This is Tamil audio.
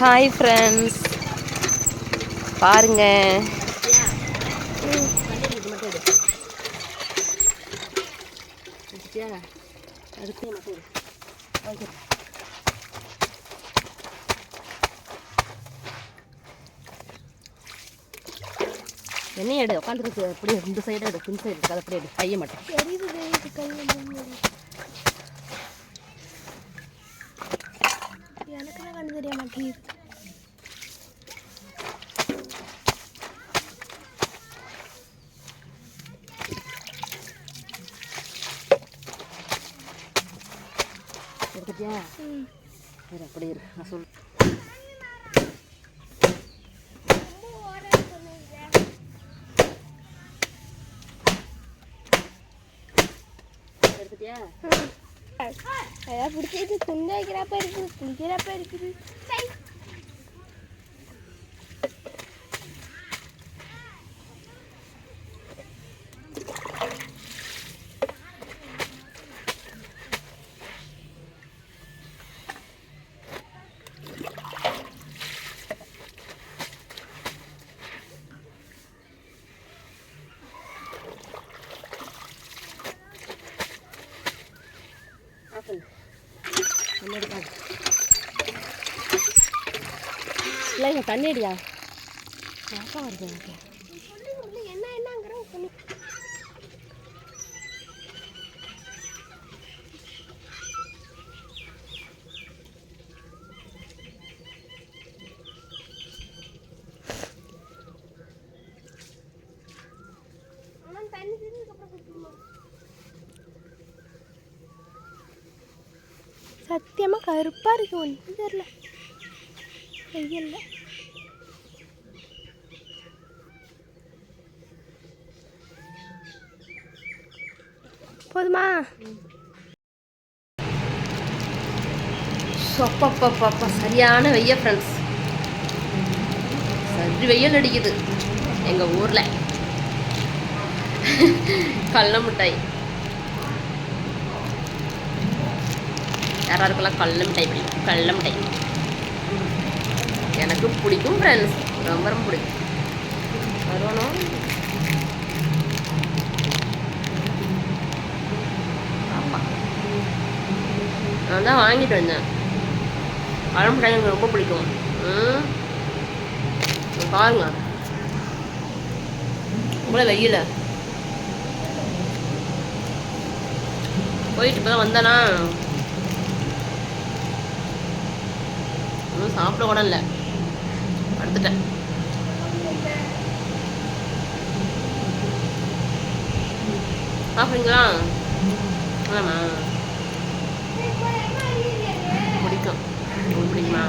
ஹாய் ஃப்ரெண்ட்ஸ் பாருங்க. என்ன எடு உட்காந்துருக்கு அப்படி இந்த சைடு எடு பின் சைடு அது அப்படி எடு கையை மட்டும். sakit kerja hmm. pedir, asul. masuk. நான் சொல் எடுத்துட்டியா அதான் பிடிச்சது துண்டு வைக்கிறப்ப இருக்குது குளிக்கிறப்ப இருக்குது எடுக்காது. இல்லை இங்கே தண்ணி அடியா? வருது எனக்கு. என்ன என்னங்கிற சத்தியமாக கருப்பாக இருக்கு ஒன்றும் தெரில வெயில்ல போதுமா? சொப்பப்பப்பப்பா. சரியான வெய்ய ஃப்ரெண்ட்ஸ் சரி வெயில் அடிக்குது. எங்கள் ஊரில். கடல மிட்டாய். யாராருக்கெல்லாம் கடல மிட்டாய் பிடிக்கும்? கடல மிட்டாய் எனக்கு பிடிக்கும் ஃப்ரெண்ட்ஸ் ரொம்ப ரொம்ப பிடிக்கும். வருவணும் ஆமாம் நான் தான் வாங்கிட்டு வந்தேன். கடல மிட்டாய் எனக்கு ரொம்ப பிடிக்கும். ம். பாருங்க. உங்களே வெயில போயிட்டு இப்போ தான் வந்தேனா? சாப்பிட கூட இல்லை. படுத்துட்டேன். சாப்பிடுங்களா ஆமா பிடிக்கும். உங்களுக்கு பிடிக்குமா?